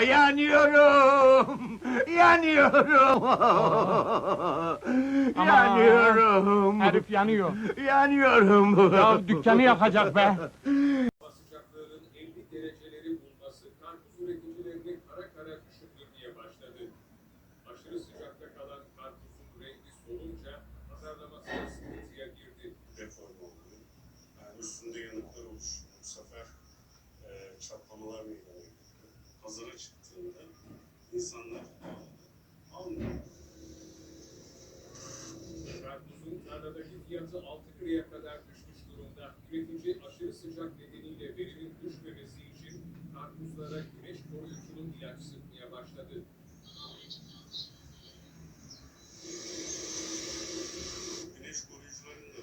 Yanıyorum! Yanıyorum! Yanıyorum! Herif yanıyor. Yanıyorum! Ya dükkanı yakacak be. Tarladaki fiyatı 6 liraya kadar düşmüş durumda. Üretici aşırı sıcak nedeniyle verinin düşmemesi için karpuzlara güneş koruyucunun ilaç sıkmaya başladı. Güneş koruyucuların da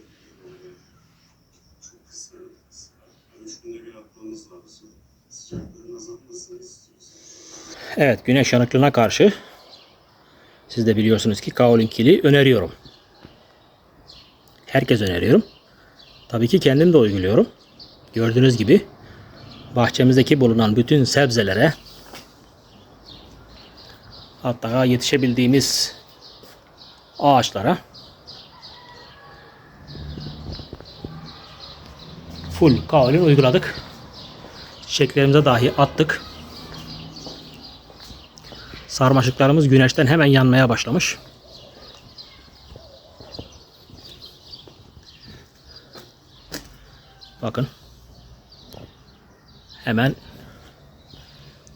çok kısmen yani üç günde bir atmamız lazım. Sıcakların azalmasını istiyoruz. Evet güneş yanıklığına karşı siz de biliyorsunuz ki kaolin kili öneriyorum. Herkes öneriyorum. Tabii ki kendim de uyguluyorum. Gördüğünüz gibi bahçemizdeki bulunan bütün sebzelere hatta yetişebildiğimiz ağaçlara full kaolin uyguladık. Çiçeklerimize dahi attık. Sarmaşıklarımız güneşten hemen yanmaya başlamış. Bakın. Hemen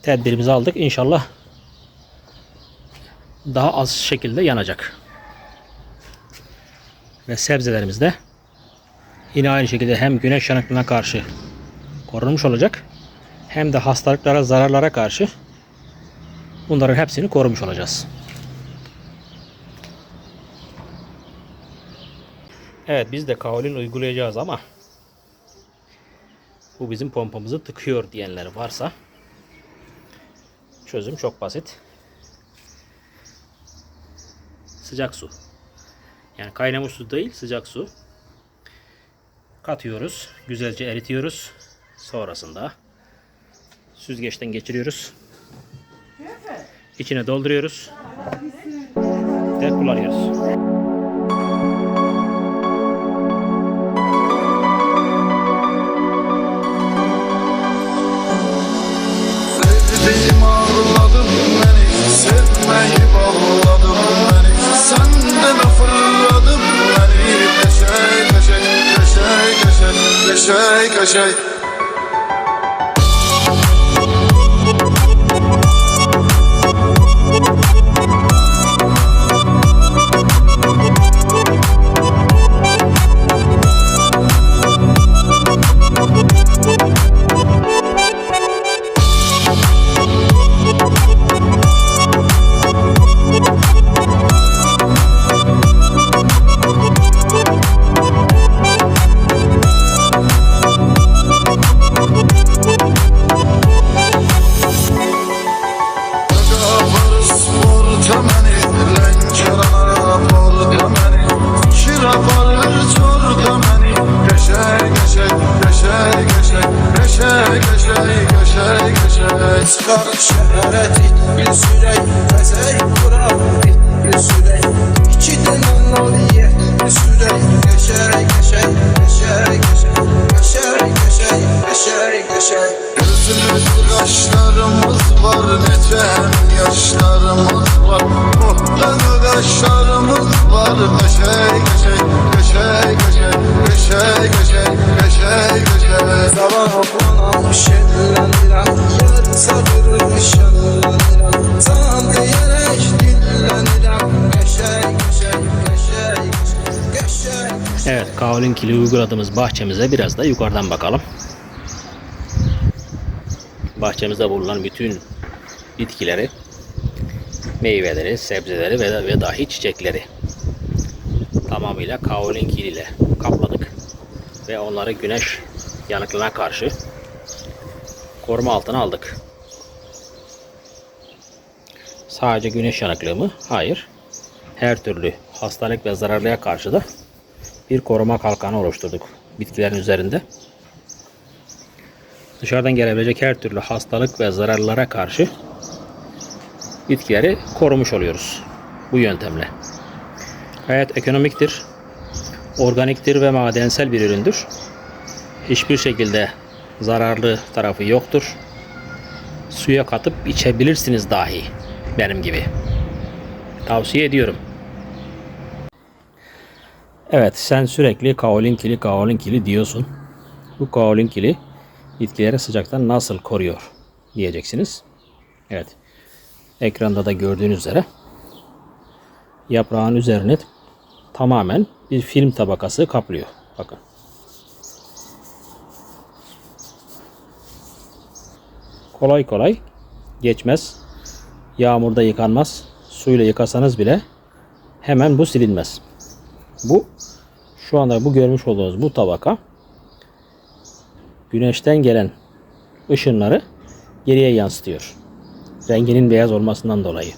tedbirimizi aldık. İnşallah daha az şekilde yanacak. Ve sebzelerimiz de yine aynı şekilde hem güneş yanıklığına karşı korunmuş olacak hem de hastalıklara, zararlara karşı Bunların hepsini korumuş olacağız. Evet biz de kaolin uygulayacağız ama bu bizim pompamızı tıkıyor diyenler varsa çözüm çok basit. Sıcak su. Yani kaynamış su değil sıcak su. Katıyoruz. Güzelce eritiyoruz. Sonrasında süzgeçten geçiriyoruz. İçine dolduruyoruz. Ve kullanıyoruz. Израиль. Çıkar şehret bir sürey Fezey kurar bir sürey İki tane naliye bir sürey Geçerek geçey geçerek geçey Geçerek geçey geçerek geçey Gözümüz kaşlarımız var Neten yaşlarımız var. Muhtan kaşlarımız var Köşey kaolin kili uyguladığımız bahçemize biraz da yukarıdan bakalım. Bahçemizde bulunan bütün bitkileri, meyveleri, sebzeleri ve, ve dahi çiçekleri tamamıyla kaolin kil ile kapladık. Ve onları güneş yanıklığına karşı koruma altına aldık. Sadece güneş yanıklığı mı? Hayır. Her türlü hastalık ve zararlıya karşı da bir koruma kalkanı oluşturduk bitkilerin üzerinde. Dışarıdan gelebilecek her türlü hastalık ve zararlara karşı bitkileri korumuş oluyoruz bu yöntemle. Gayet ekonomiktir, organiktir ve madensel bir üründür. Hiçbir şekilde zararlı tarafı yoktur. Suya katıp içebilirsiniz dahi benim gibi. Tavsiye ediyorum. Evet sen sürekli kaolinkili kaolinkili diyorsun. Bu kaolinkili bitkileri sıcaktan nasıl koruyor diyeceksiniz. Evet. Ekranda da gördüğünüz üzere yaprağın üzerine tamamen bir film tabakası kaplıyor. Bakın. Kolay kolay geçmez. Yağmurda yıkanmaz. Suyla yıkasanız bile hemen bu silinmez. Bu şu anda bu görmüş olduğunuz bu tabaka güneşten gelen ışınları geriye yansıtıyor. Renginin beyaz olmasından dolayı.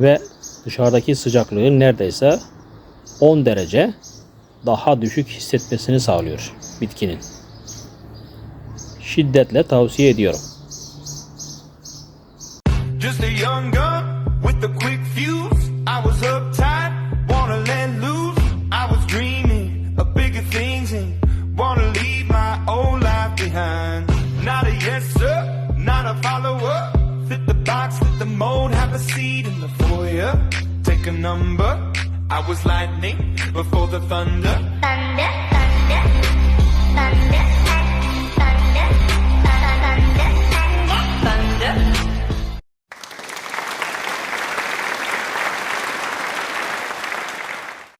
Ve dışarıdaki sıcaklığı neredeyse 10 derece daha düşük hissetmesini sağlıyor bitkinin. Şiddetle tavsiye ediyorum. A number. I was lightning before the thunder.